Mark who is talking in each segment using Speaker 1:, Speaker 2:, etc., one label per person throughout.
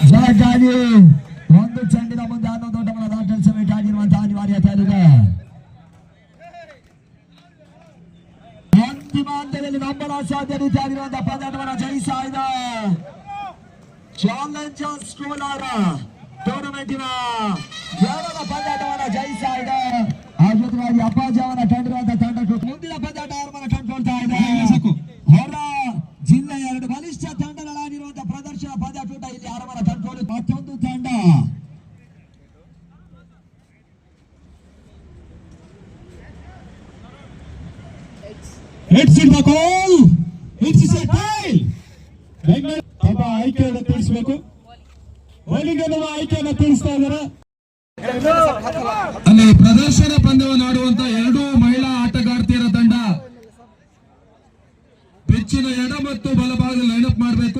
Speaker 1: ಜಯಕ್ಕಾಗಿ ಒಂದು ಚೆಂಡಿನ ಮುಂದೆ ಹನ್ನೊಂದು ಓಟಗಳ ದಾಖಲಿಸಬೇಕಾಗಿರುವಂತಹ ಅನಿವಾರ್ಯತೆ ಇದೆ ಅಂತಿಮ ಹಂತದಲ್ಲಿ ನಂಬರ ಸಾಧ್ಯ ರೀತಿಯಾಗಿರುವಂತಹ ಪಂದ್ಯಾಟವನ್ನು ಜಯಿಸ್ತಾ ಇದೆ ಚಾಲೆಂಜರ್ಸ್ ಕೋಲಾರ ಟೂರ್ನಮೆಂಟಿನ ಎರಡರ ಪಂದ್ಯಾಟವನ್ನು ಜಯಿಸ್ತಾ ಇದೆ ಆ ಜೊತೆಗಾಗಿ ಅಪ್ಪಾಜಿ ಅವರ ತಂಡಿರುವಂತಹ ತಂಡಕ್ಕೂ ಮುಂದಿನ ಪಂದ್ಯಾಟ ಅವರನ್ನ ಕಂಡುಕೊಳ್ತಾ
Speaker 2: ಮಾಡಬೇಕು ಹೋಲಿ ಗೆಲ್ಲುವ ಆಯ್ಕೆಯನ್ನು ತಿಳಿಸ್ತಾ ಇದಾರೆ ಅಲ್ಲಿ ಪ್ರದರ್ಶನ ಪಂದ್ಯವನ್ನು ಆಡುವಂತಹ ಎರಡು ಮಹಿಳಾ ಆಟಗಾರ್ತಿಯರ ತಂಡ ಬೆಚ್ಚಿನ ಎಡ ಮತ್ತು
Speaker 3: ಬಲಭಾಗ ಲೈನ್ ಅಪ್ ಮಾಡಬೇಕು.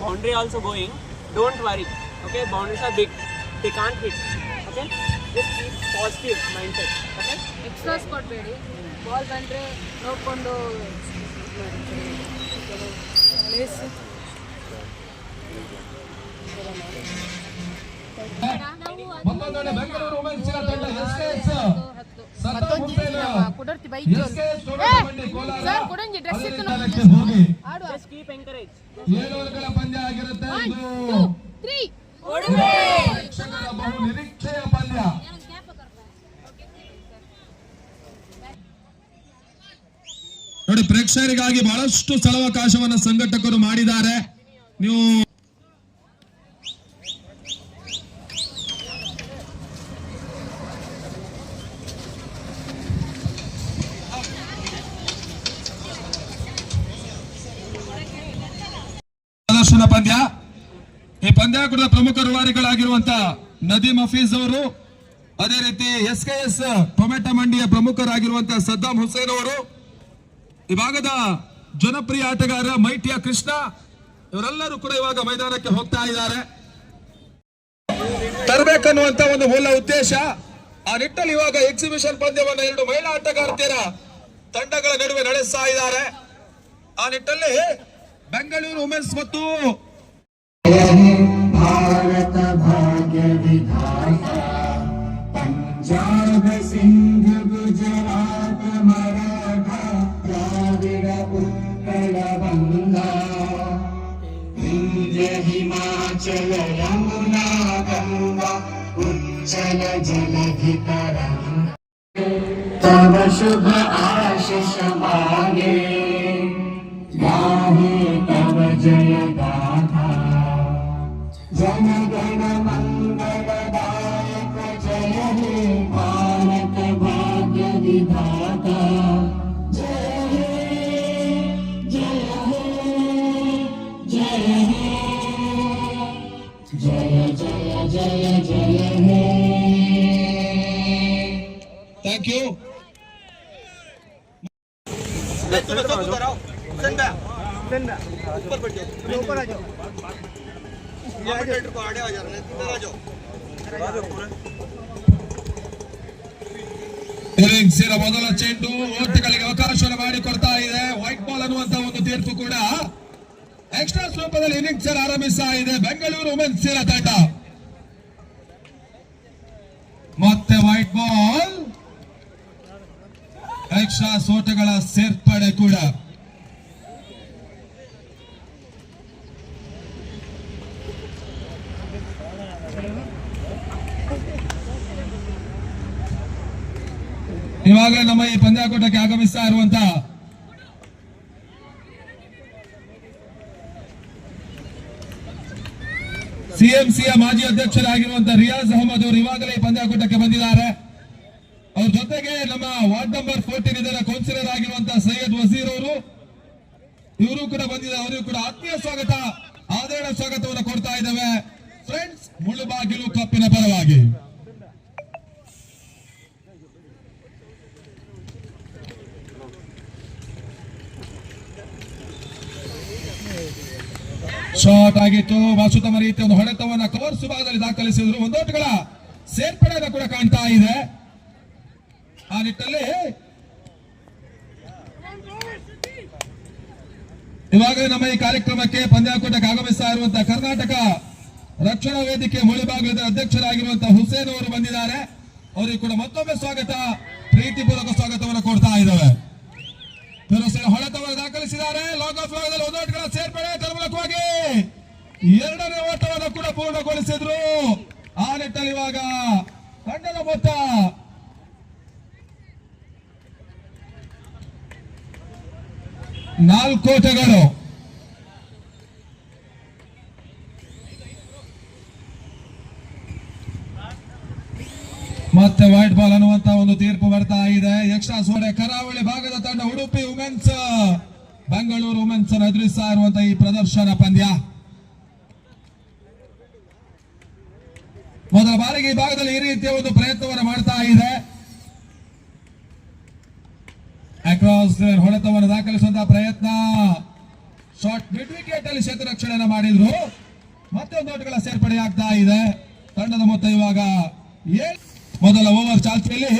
Speaker 3: Boundary also going don't worry okay boundary big ಟಿಕಾಂಟ್ hit okay just positive mind okay
Speaker 4: ball ಬಂದ್ರೆ ಪ್ಲೇಸ್ ಹತ್ತು
Speaker 2: ಸತ್ತ ಮುತ್ತೇನ
Speaker 4: ಕೊಡರ್ತಿ ಬೈಕ್ ಸರ್ ಕೊಡಂಜಿ ಡ್ರೆಸ್ ಇತ್ತು
Speaker 2: ಏಳು ಪಂದ್ಯ ಆಗಿರುತ್ತೆ ಇದು. ಬಹು ನಿರೀಕ್ಷೆಯ ಪಂದ್ಯ. ನೋಡಿ ಪ್ರೇಕ್ಷಕರಿಗಾಗಿ ಬಹಳಷ್ಟು ಸ್ಥಳಾವಕಾಶವನ್ನು ಸಂಘಟಕರು ಮಾಡಿದ್ದಾರೆ. ನೀವು ಪ್ರದರ್ಶನ ಪಂದ್ಯ. ಈ ಪಂದ್ಯಾಕೂಟದ ಪ್ರಮುಖ ರೂವಾರಿಗಳಾಗಿರುವಂತ ನದೀಮ್ ಹಫೀಜ್ ಅವರು, ಅದೇ ರೀತಿ ಎಸ್ ಕೆ ಎಸ್ ಟೊಮೆಟೊ ಮಂಡಿಯ ಪ್ರಮುಖರಾಗಿರುವಂತಹ ಸದ್ದಾಂ ಹುಸೇನ್ ಅವರು ಈ ಭಾಗದ ಜನಪ್ರಿಯ ಆಟಗಾರ ಮೈಟಿಯ ಕೃಷ್ಣ, ಇವರೆಲ್ಲರೂ ಕೂಡ ಇವಾಗ ಮೈದಾನಕ್ಕೆ ಹೋಗ್ತಾ ಇದ್ದಾರೆ. ತರಬೇಕನ್ನುವಂತ ಒಂದು ಮೂಲ ಉದ್ದೇಶ, ಆ ನಿಟ್ಟಲ್ಲಿ ಇವಾಗ ಎಕ್ಸಿಬಿಷನ್ ಪಂದ್ಯವನ್ನು ಎರಡು ಮಹಿಳಾ ಆಟಗಾರ್ತಿಯರ ತಂಡಗಳ ನಡುವೆ ನಡೆಸ್ತಾ ಇದ್ದಾರೆ. ಆ ನಿಟ್ಟಲ್ಲಿ ಬೆಂಗಳೂರು ವುಮೆನ್ಸ್ ಮತ್ತು
Speaker 5: ಭಾರತ ಭಾಗ್ಯ ವಿಧಾನ ಪಂಜಾಬ್ ಸಿಂಗ್ हिमाचल यमुना गंगा उज्जल जलधि तरंगा तव शुभ आशीष मांगे गाहे तव जय गाथा जन
Speaker 2: ಇನ್ನಿಂಗ್ಸಿನ ಮೊದಲ ಚೆಂಡು ಓಟಗಳಿಗೆ ಅವಕಾಶವನ್ನು ಮಾಡಿಕೊಡ್ತಾ ಇದೆ. ವೈಟ್ ಬಾಲ್ ಅನ್ನುವಂತ ಒಂದು ತೀರ್ಪು ಕೂಡ ಎಕ್ಸ್ಟ್ರಾ ಸ್ವರೂಪದಲ್ಲಿ ಇನ್ನಿಂಗ್ಸ್ ಆರಂಭಿಸ್ತಾ ಇದೆ. ಬೆಂಗಳೂರು ವುಮೆನ್ಸ್ ತಂಡ. ಮತ್ತೆ ವೈಟ್ ಬಾಲ್ ಎಕ್ಸ್ಟ್ರಾ ಸೋಟಗಳ ಸೇರ್ಪಡೆ ಕೂಡ. ಇವಾಗಲೇ ನಮ್ಮ ಈ ಪಂದ್ಯಾಕೂಟಕ್ಕೆ ಆಗಮಿಸ್ತಾ ಇರುವಂತ ಸಿಎಂಸಿಯ ಮಾಜಿ ಅಧ್ಯಕ್ಷರಾಗಿರುವಂತಹ ರಿಯಾಜ್ ಅಹಮದ್ ಅವರು ಇವಾಗಲೇ ಈ ಪಂದ್ಯಾಕೂಟಕ್ಕೆ ಬಂದಿದ್ದಾರೆ. ಜೊತೆಗೆ ನಮ್ಮ ವಾರ್ಡ್ ನಂಬರ್ ಫೋರ್ಟೀನ್ ಇದರ ಕೌನ್ಸಿಲರ್ ಆಗಿರುವಂತಹ ಸೈಯದ್ ವಜೀರ್ ಅವರು, ಇವರು ಕೂಡ ಬಂದಿದ್ದಾರೆ. ಅವರಿಗೂ ಕೂಡ ಆತ್ಮೀಯ ಸ್ವಾಗತ, ಆದರಣ ಸ್ವಾಗತವನ್ನು ಕೊಡ್ತಾ ಇದ್ದೇವೆ. ಫ್ರೆಂಡ್ಸ್ ಮುಳುಬಾಗಿಲು ಕಪ್ಪಿನ ಪರವಾಗಿ. ಶಾರ್ಟ್ ಆಗಿತ್ತು. ವಾಸುತಮ ರೀತಿಯ ಒಂದು ಹೊಡೆತವನ್ನ ಕವರ್ ಸುಭಾಗದಲ್ಲಿ ದಾಖಲಿಸಿದ್ರು. ಒಂದೋಟುಗಳ ಸೇರ್ಪಡೆಯನ್ನು ಕೂಡ ಕಾಣ್ತಾ ಇದೆ. ಆ ನಿಟ್ಟಲ್ಲಿ ಇವಾಗಲೇ ನಮ್ಮ ಈ ಕಾರ್ಯಕ್ರಮಕ್ಕೆ ಪಂದ್ಯಾಕೂಟಕ್ಕೆ ಆಗಮಿಸ್ತಾ ಇರುವಂತಹ ಕರ್ನಾಟಕ ರಕ್ಷಣಾ ವೇದಿಕೆ ಮುಳಿಭಾಗದ ಅಧ್ಯಕ್ಷರಾಗಿರುವಂತಹ ಹುಸೇನ್ ಅವರು ಬಂದಿದ್ದಾರೆ. ಅವರಿಗೆ ಕೂಡ ಮತ್ತೊಮ್ಮೆ ಸ್ವಾಗತ. ಪ್ರೀತಿಪೂರ್ವಕ ಸ್ವಾಗತವನ್ನು ಕೊಡ್ತಾ ಇದ್ದಾವೆ. ಹೊಡೆತವನ್ನು ದಾಖಲಿಸಿದ್ದಾರೆ. ಲಾಂಗ್ ಆಫ್ ಸೇರ್ಪಡೆ ಮೂಲಕವಾಗಿ ಎರಡನೇ ಓಟವನ್ನು ಕೂಡ ಪೂರ್ಣಗೊಳಿಸಿದ್ರು. ಆ ನಿಟ್ಟಲ್ಲಿ ಇವಾಗ ತಂಡದ ಮೊತ್ತ ನಾಲ್ಕು ಓಟಗಳು ಮತ್ತೆ ವೈಟ್ ಬಾಲ್ ಅನ್ನುವಂತ ಒಂದು ತೀರ್ಪು ಬರ್ತಾ ಇದೆ. ಎಕ್ಸ್ಟ್ರಾ ಸೋಡೆ, ಕರಾವಳಿ ಭಾಗದ ತಂಡ ಉಡುಪಿ ವುಮೆನ್ಸ್. ಬೆಂಗಳೂರು ವುಮೆನ್ಸ್ ಎದುರಿಸ್ತಾ ಇರುವಂತಹ ಈ ಪ್ರದರ್ಶನ ಪಂದ್ಯ. ಮೊದಲ ಬಾರಿಗೆ ಈ ಭಾಗದಲ್ಲಿ ಈ ರೀತಿಯ ಒಂದು ಪ್ರಯತ್ನವನ್ನು ಮಾಡ್ತಾ ಇದೆ. ಅಕ್ರಾಸ್ ಹೊಡೆತವನ್ನು ದಾಖಲಿಸುವಂತಹ ಪ್ರಯತ್ನ. ಶಾರ್ಟ್ ಮಿಡ್ ವಿಕೆಟ್ ಅಲ್ಲಿ ಶತ ರಕ್ಷಣೆಯನ್ನು ಮಾಡಿದ್ರು. ಮತ್ತೊಂದು ನೋಟುಗಳ ಸೇರ್ಪಡೆ ಆಗ್ತಾ ಇದೆ. ತಂಡದ ಮೊತ್ತ ಇವಾಗ ಮೊದಲ ಓವರ್ ಚಾಲ್ತಿಯಲ್ಲಿ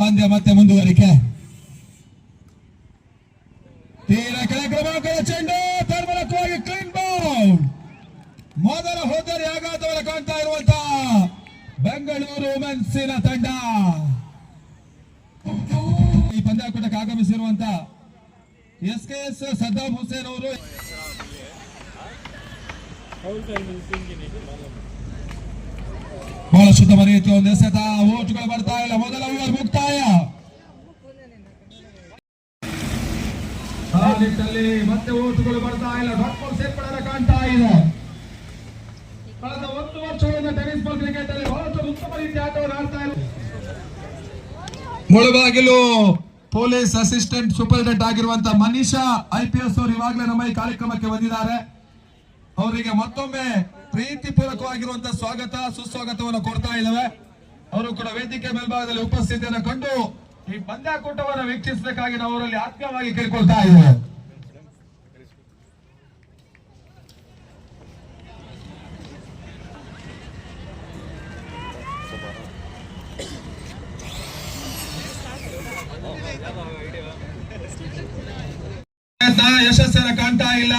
Speaker 2: ಪಂದ್ಯ ಮತ್ತೆ ಮುಂದುವರಿಕೆ. ತೀರ ಕೆಳ ಕ್ರಮಾಂಕದ ಚೆಂಡು. ತರ್ಮಲಕವಾಗಿ ಕ್ಲೀನ್ ಬೌಲ್ ಮೊದಲ ಹೋದರೆ ಆಘಾತವನ್ನು ಕಾಣ್ತಾ ಇರುವಂತ ಬೆಂಗಳೂರು ವುಮೆನ್ಸಿನ ತಂಡ. ಪಂದ್ಯಾಕೂಟಕ್ಕೆ ಆಗಮಿಸಿರುವಂತ S K S Saddam Hussain ಅವರು. ಬಹಳ ಶುದ್ಧ ಮನೆಯುತ್ತೆ ಒಂದು ಎಸೆತ. ಓಟ್ಗಳು ಬರ್ತಾ ಇಲ್ಲ. ಮೊದಲ ಓವರ್ ಮುಕ್ತಾಯ. ಮತ್ತೆ ಓಟುಗಳು ಬರ್ತಾ ಇಲ್ಲ. ಡಾಕ್ಟರ್ ಸೇರ್ಪಡೆ ಕಾಣ್ತಾ ಇದೆ. ಕಳೆದ ಒಂದು ವರ್ಷಗಳಿಂದ ಟೆನಿಸ್ ಬಾಲ್ ಕ್ರಿಕೆಟ್ ಅಲ್ಲಿ ಬಹಳಷ್ಟು ಉತ್ತಮ ರೀತಿಯ ಆಟವನ್ನು ಆಡ್ತಾ ಇಲ್ಲ. ಮುಳಬಾಗಿಲು ಪೊಲೀಸ್ ಅಸಿಸ್ಟೆಂಟ್ ಸೂಪರಿಂಟೆಂಡೆಂಟ್ ಆಗಿರುವಂತ ಮನೀಷಾ ಐ ಪಿ ಎಸ್ ಅವರು ಇವಾಗಲೇ ನಮ್ಮ ಈ ಕಾರ್ಯಕ್ರಮಕ್ಕೆ ಬಂದಿದ್ದಾರೆ. ಅವರಿಗೆ ಮತ್ತೊಮ್ಮೆ ಪ್ರೀತಿಪೂರ್ವಕವಾಗಿರುವಂತಹ ಸ್ವಾಗತ, ಸುಸ್ವಾಗತವನ್ನು ಕೊಡ್ತಾ ಇದ್ದಾವೆ. ಅವರು ಕೂಡ ವೇದಿಕೆ ಮೇಲ್ಭಾಗದಲ್ಲಿ ಉಪಸ್ಥಿತಿಯನ್ನು ಕಂಡು ಈ ಪಂದ್ಯಾಕೂಟವನ್ನು ವೀಕ್ಷಿಸಬೇಕಾಗಿ ನಾವು ಅವರಲ್ಲಿ ಆತ್ಮೀಯವಾಗಿ ಕೇಳ್ಕೊಳ್ತಾ ಇದ್ದೇವೆ. ಯಶಸ್ಸನ್ನು ಕಾಣ್ತಾ ಇಲ್ಲ.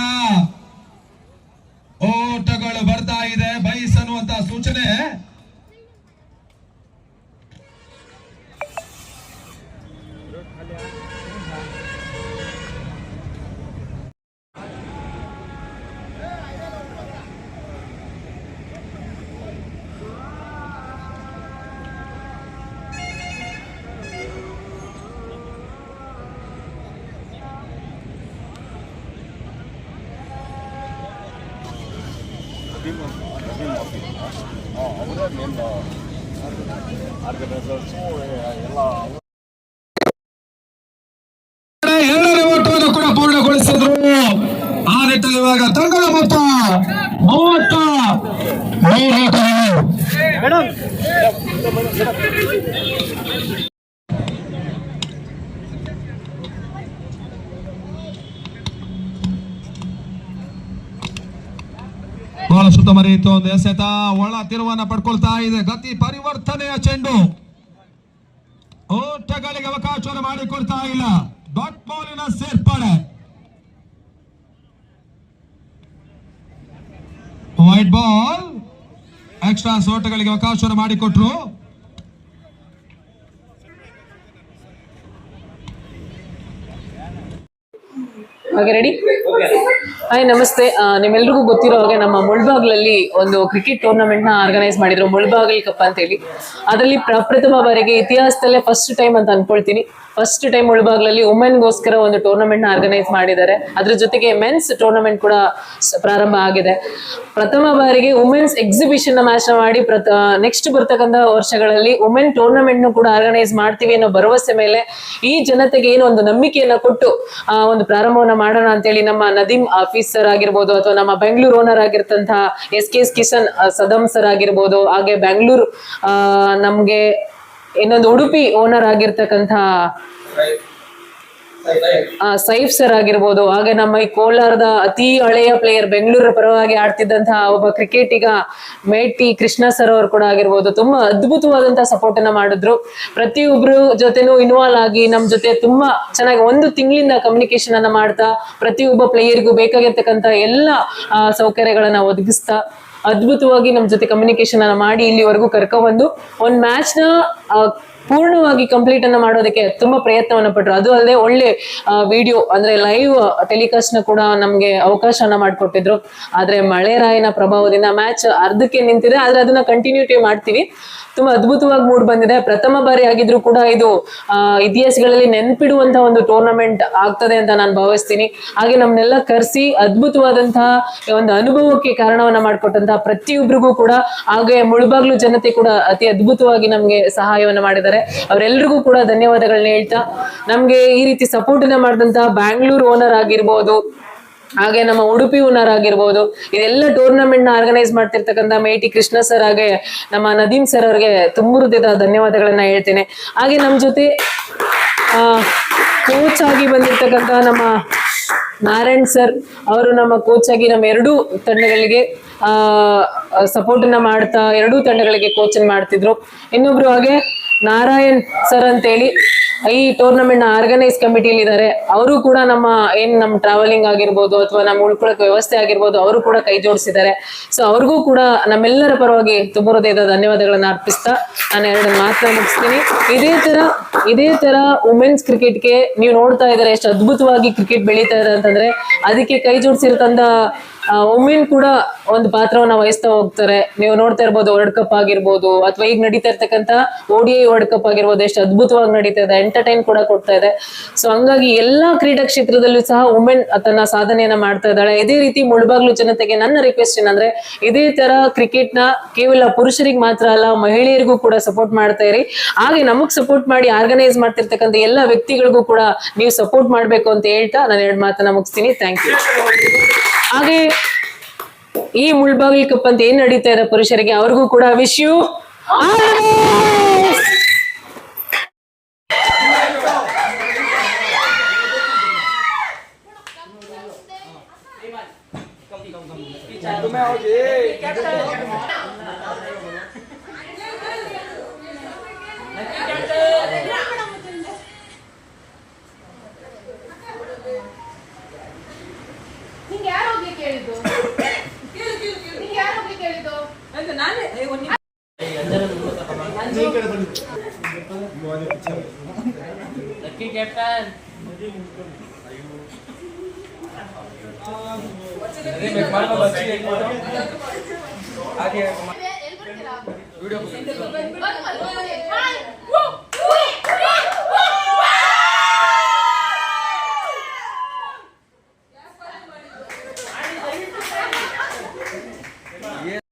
Speaker 2: ಎರಡನೇ ಓಟವನ್ನು ಕೂಡ ಪೂರ್ಣಗೊಳಿಸಿದ್ರು. ಆ ನಿಟ್ಟಲ್ಲಿ ಇವಾಗ ತಂಡದ ಮೊತ್ತ ಮೂವತ್ತ ಮೂರು. ಓಟಗಳು ಬಹಳ ಸುತ್ತ ಮರೆಯಿತು. ಒಂದು ಎಸೆತ ಒಳ ತಿರುವನ್ನ ಪಡ್ಕೊಳ್ತಾ ಇದೆ. ಗತಿ ಪರಿವರ್ತನೆಯ ಚೆಂಡು. ಓಟಗಳಿಗೆ ಅವಕಾಶವನ್ನು ಮಾಡಿಕೊಡ್ತಾ ಇಲ್ಲ. ಡಾಟ್ ಬಾಲಿನ ಸೇರ್ಪಡೆ. White ball. ಎಕ್ಸ್ಟ್ರಾ ಸೋಟಗಳಿಗೆ ಅವಕಾಶವನ್ನು ಮಾಡಿಕೊಟ್ರು.
Speaker 6: ಹಾಗೆ ರೆಡಿ ಹಾಯ್ ನಮಸ್ತೆ. ನಿಮ್ಮೆಲ್ರಿಗೂ ಗೊತ್ತಿರೋ ಹಾಗೆ ನಮ್ಮ ಮುಳ್ಬಾಗ್ಲಲ್ಲಿ ಒಂದು ಕ್ರಿಕೆಟ್ ಟೂರ್ನಮೆಂಟ್ನ ಆರ್ಗನೈಸ್ ಮಾಡಿದ್ರು, ಮುಳ್ಬಾಗಲ್ ಕಪ್ ಅಂತ ಹೇಳಿ ಅದರಲ್ಲಿ ಪ್ರಪ್ರಥಮ ಬಾರಿಗೆ ಇತಿಹಾಸದಲ್ಲೇ ಫಸ್ಟ್ ಟೈಮ್ ಅಂತ ಅನ್ಕೊಳ್ತೀನಿ. ಫಸ್ಟ್ ಟೈಮ್ ಉಳ್ಬಾಗ್ಲಲ್ಲಿ ಗೋಸ್ಕರ ಒಂದು ಟೂರ್ನಮೆಂಟ್ ಆರ್ಗನೈಸ್ ಮಾಡಿದ್ದಾರೆ. ಅದ್ರ ಜೊತೆಗೆ ಮೆನ್ಸ್ ಟೂರ್ನಮೆಂಟ್ ಕೂಡ ಪ್ರಾರಂಭ ಆಗಿದೆ. ಪ್ರಥಮ ಬಾರಿಗೆ ವುಮೆನ್ಸ್ ಎಕ್ಸಿಬಿಷನ್ನ ಮ್ಯಾಚ್ ಮಾಡಿ ನೆಕ್ಸ್ಟ್ ಬರ್ತಕ್ಕಂಥ ವರ್ಷಗಳಲ್ಲಿ ವುಮೆನ್ ಟೂರ್ನಮೆಂಟ್ ಕೂಡ ಆರ್ಗನೈಸ್ ಮಾಡ್ತೀವಿ ಅನ್ನೋ ಭರವಸೆ ಮೇಲೆ ಈ ಜನತೆಗೆ ಏನು ಒಂದು ನಂಬಿಕೆಯನ್ನ ಕೊಟ್ಟು ಒಂದು ಪ್ರಾರಂಭವನ್ನ ಮಾಡೋಣ ಅಂತೇಳಿ ನಮ್ಮ ನದೀಮ್ ಆಫೀಸರ್ ಆಗಿರ್ಬೋದು ಅಥವಾ ನಮ್ಮ Bengaluru owner ಆಗಿರ್ತಂತಹ S K S Kishan Saddam sir ಆಗಿರ್ಬೋದು, ಹಾಗೆ ಬೆಂಗಳೂರು ನಮ್ಗೆ ಇನ್ನೊಂದು ಉಡುಪಿ ಓನರ್ ಆಗಿರ್ತಕ್ಕಂಥ ಸೈಫ್ ಸರ್ ಆಗಿರ್ಬೋದು. ಹಾಗೆ ನಮ್ಮ ಈ ಕೋಲಾರದ ಅತಿ ಹಳೆಯ ಪ್ಲೇಯರ್ ಬೆಂಗಳೂರ ಪರವಾಗಿ ಆಡ್ತಿದ್ದಂತಹ ಒಬ್ಬ ಕ್ರಿಕೆಟಿಗ ಮೇಟಿ ಕೃಷ್ಣ ಸರ್ ಅವರು ಕೂಡ ಆಗಿರ್ಬೋದು. ತುಂಬಾ ಅದ್ಭುತವಾದಂತಹ ಸಪೋರ್ಟ್ ಅನ್ನ ಮಾಡಿದ್ರು. ಪ್ರತಿಯೊಬ್ರು ಜೊತೆನೂ ಇನ್ವಾಲ್ವ್ ಆಗಿ ನಮ್ ಜೊತೆ ತುಂಬಾ ಚೆನ್ನಾಗಿ ಒಂದು ತಿಂಗಳಿಂದ ಕಮ್ಯುನಿಕೇಶನ್ ಅನ್ನ ಮಾಡ್ತಾ ಪ್ರತಿಯೊಬ್ಬ ಪ್ಲೇಯರ್ಗೂ ಬೇಕಾಗಿರ್ತಕ್ಕಂತ ಎಲ್ಲ ಸೌಕರ್ಯಗಳನ್ನ ಒದಗಿಸ್ತಾ ಅದ್ಭುತವಾಗಿ ನಮ್ಮ ಜೊತೆ ಕಮ್ಯುನಿಕೇಶನ್ ಮಾಡಿ ಇಲ್ಲಿವರೆಗೂ ಕರ್ಕೊಂಡ್ಬಂದು ಒಂದು ಮ್ಯಾಚ್ನ ಪೂರ್ಣವಾಗಿ ಕಂಪ್ಲೀಟ್ ಅನ್ನ ಮಾಡೋದಕ್ಕೆ ತುಂಬಾ ಪ್ರಯತ್ನವನ್ನ ಪಟ್ರು. ಅದು ಅಲ್ಲದೆ ಒಳ್ಳೆ ವಿಡಿಯೋ ಅಂದ್ರೆ ಲೈವ್ ಟೆಲಿಕಾಸ್ಟ್ನ ಕೂಡ ನಮ್ಗೆ ಅವಕಾಶನ ಮಾಡಿಕೊಟ್ಟಿದ್ರು. ಆದ್ರೆ ಮಳೆ ರಾಯನ ಪ್ರಭಾವದಿಂದ ಮ್ಯಾಚ್ ಅರ್ಧಕ್ಕೆ ನಿಂತಿದೆ, ಆದ್ರೆ ಅದನ್ನ ಕಂಟಿನ್ಯೂಟಿ ಮಾಡ್ತೀವಿ. ತುಂಬಾ ಅದ್ಭುತವಾಗಿ ಮೂಡ್ ಬಂದಿದೆ. ಪ್ರಥಮ ಬಾರಿ ಆಗಿದ್ರು ಕೂಡ ಇದು ಇತಿಹಾಸಗಳಲ್ಲಿ ನೆನ್ಪಿಡುವಂತ ಒಂದು ಟೂರ್ನಮೆಂಟ್ ಆಗ್ತದೆ ಅಂತ ನಾನು ಭಾವಿಸ್ತೀನಿ. ಹಾಗೆ ನಮ್ನೆಲ್ಲ ಕರೆಸಿ ಅದ್ಭುತವಾದಂತಹ ಒಂದು ಅನುಭವಕ್ಕೆ ಕಾರಣವನ್ನ ಮಾಡಿಕೊಟ್ಟಂತಹ ಪ್ರತಿಯೊಬ್ಬರಿಗೂ ಕೂಡ, ಹಾಗೆ ಮುಳುಬಾಗ್ಲು ಜನತೆ ಕೂಡ ಅತಿ ಅದ್ಭುತವಾಗಿ ನಮ್ಗೆ ಸಹಾಯವನ್ನು ಮಾಡಿದ್ದಾರೆ. ಅವರೆಲ್ಲರಿಗೂ ಕೂಡ ಧನ್ಯವಾದಗಳನ್ನ ಹೇಳ್ತಾ, ನಮ್ಗೆ ಈ ರೀತಿ ಸಪೋರ್ಟ್ನ ಮಾಡಿದಂತಹ ಬ್ಯಾಂಗ್ಳೂರ್ ಓನರ್ ಆಗಿರ್ಬೋದು, ಹಾಗೆ ನಮ್ಮ ಉಡುಪಿ ಓನರ್ ಆಗಿರ್ಬೋದು, ಇದೆಲ್ಲ ಟೂರ್ನಮೆಂಟ್ನ ಆರ್ಗನೈಸ್ ಮಾಡ್ತಿರ್ತಕ್ಕಂಥ ಮೇಟಿ ಕೃಷ್ಣ ಸರ್ ಹಾಗೆ ನಮ್ಮ ನದೀಮ್ ಸರ್ ಅವ್ರಿಗೆ ತುಂಬ ಧನ್ಯವಾದಗಳನ್ನ ಹೇಳ್ತೇನೆ. ಹಾಗೆ ನಮ್ಮ ಜೊತೆ ಕೋಚ್ ಆಗಿ ಬಂದಿರ್ತಕ್ಕಂಥ ನಮ್ಮ ನಾರಾಯಣ್ ಸರ್ ಅವರು ನಮ್ಮ ಕೋಚ್ ಆಗಿ ನಮ್ಮ ಎರಡೂ ತಂಡಗಳಿಗೆ ಸಪೋರ್ಟ್ ಅನ್ನ ಮಾಡ್ತಾ, ಎರಡೂ ತಂಡಗಳಿಗೆ ಕೋಚ್ ಮಾಡ್ತಿದ್ರು. ಇನ್ನೊಬ್ರು ಹಾಗೆ ನಾರಾಯಣ್ ಸರ್ ಅಂತೇಳಿ ಈ ಟೂರ್ನಮೆಂಟ್ನ ಆರ್ಗನೈಸ್ ಕಮಿಟಿಲಿ ಇದ್ದಾರೆ ಅವರು ಕೂಡ ನಮ್ಮ ಏನ್ ನಮ್ಮ ಟ್ರಾವೆಲಿಂಗ್ ಆಗಿರ್ಬೋದು ಅಥವಾ ನಮ್ಮ ಉಳ್ಕೊಳಕ್ ವ್ಯವಸ್ಥೆ ಆಗಿರ್ಬೋದು ಅವರು ಕೂಡ ಕೈ ಜೋಡಿಸಿದ್ದಾರೆ. ಸೊ ಅವ್ರಿಗೂ ಕೂಡ ನಮ್ಮೆಲ್ಲರ ಪರವಾಗಿ ತುಂಬ ಹೃದಯದ ಧನ್ಯವಾದಗಳನ್ನ ಅರ್ಪಿಸ್ತಾ ನಾನು ಎರಡು ಮಾತನ್ನ ಮುಗಿಸ್ತೀನಿ. ಇದೇ ತರ ಇದೇ ತರ ವುಮೆನ್ಸ್ ಕ್ರಿಕೆಟ್ಗೆ ನೀವು ನೋಡ್ತಾ ಇದ್ದಾರೆ, ಎಷ್ಟು ಅದ್ಭುತವಾಗಿ ಕ್ರಿಕೆಟ್ ಬೆಳೀತಾ ಇದೆ ಅಂತಂದ್ರೆ, ಅದಕ್ಕೆ ಕೈ ಜೋಡಿಸಿರ್ತಂತ ವುಮೆನ್ ಕೂಡ ಒಂದು ಪಾತ್ರವನ್ನ ವಹಿಸ್ತಾ ಹೋಗ್ತಾರೆ. ನೀವು ನೋಡ್ತಾ ಇರ್ಬೋದು ವರ್ಲ್ಡ್ ಕಪ್ ಆಗಿರ್ಬೋದು, ಅಥವಾ ಈಗ ನಡೀತಾ ಇರ್ತಕ್ಕಂಥ ಓಡಿಐ ವರ್ಲ್ಡ್ ಕಪ್ ಆಗಿರ್ಬೋದು, ಎಷ್ಟು ಅದ್ಭುತವಾಗಿ ನಡೀತಾ ಇದೆ ಎಂಟರ್ಟೈನ್ ಕೂಡ ಕೊಡ್ತಾ ಇದೆ. ಸೊ ಹಂಗಾಗಿ ಎಲ್ಲಾ ಕ್ರೀಡಾ ಕ್ಷೇತ್ರದಲ್ಲೂ ಸಹ ವುಮೆನ್ ತನ್ನ ಸಾಧನೆಯನ್ನ ಮಾಡ್ತಾ ಇದ್ದಾಳೆ. ಇದೇ ರೀತಿ ಮುಳುಬಾಗ್ಲು ಜನತೆಗೆ ನನ್ನ ರಿಕ್ವೆಸ್ಟ್ ಏನಂದ್ರೆ, ಇದೇ ತರ ಕ್ರಿಕೆಟ್ನ ಕೇವಲ ಪುರುಷರಿಗೆ ಮಾತ್ರ ಅಲ್ಲ, ಮಹಿಳೆಯರಿಗೂ ಕೂಡ ಸಪೋರ್ಟ್ ಮಾಡ್ತಾ ಇರಿ. ಹಾಗೆ ನಮಗ್ ಸಪೋರ್ಟ್ ಮಾಡಿ ಆರ್ಗನೈಸ್ ಮಾಡ್ತಿರ್ತಕ್ಕಂಥ ಎಲ್ಲ ವ್ಯಕ್ತಿಗಳಿಗೂ ಕೂಡ ನೀವು ಸಪೋರ್ಟ್ ಮಾಡ್ಬೇಕು ಅಂತ ಹೇಳ್ತಾ ನಾನು ಎರಡು ಮಾತನ್ನ ಮುಗಿಸ್ತೀನಿ. ಥ್ಯಾಂಕ್ ಯು ಹಾಗೆ ಈ ಮುಳ್ಬಾಗಿಲ್ ಕಪ್ ಅಂತ ಏನ್ ನಡೀತಾ ಇದೆ ಪುರುಷರಿಗೆ? ಅವ್ರಿಗೂ ಕೂಡ ವಿಶ್ ಯು
Speaker 4: ಯಾರು ನಿಂಗೆ ಯಾರು ಹೋಗ್ಲಿಕ್ಕೆ ಹೇಳಿದ್ದು ಎಲ್ಲಿ ಬರ್ತೀರಾ?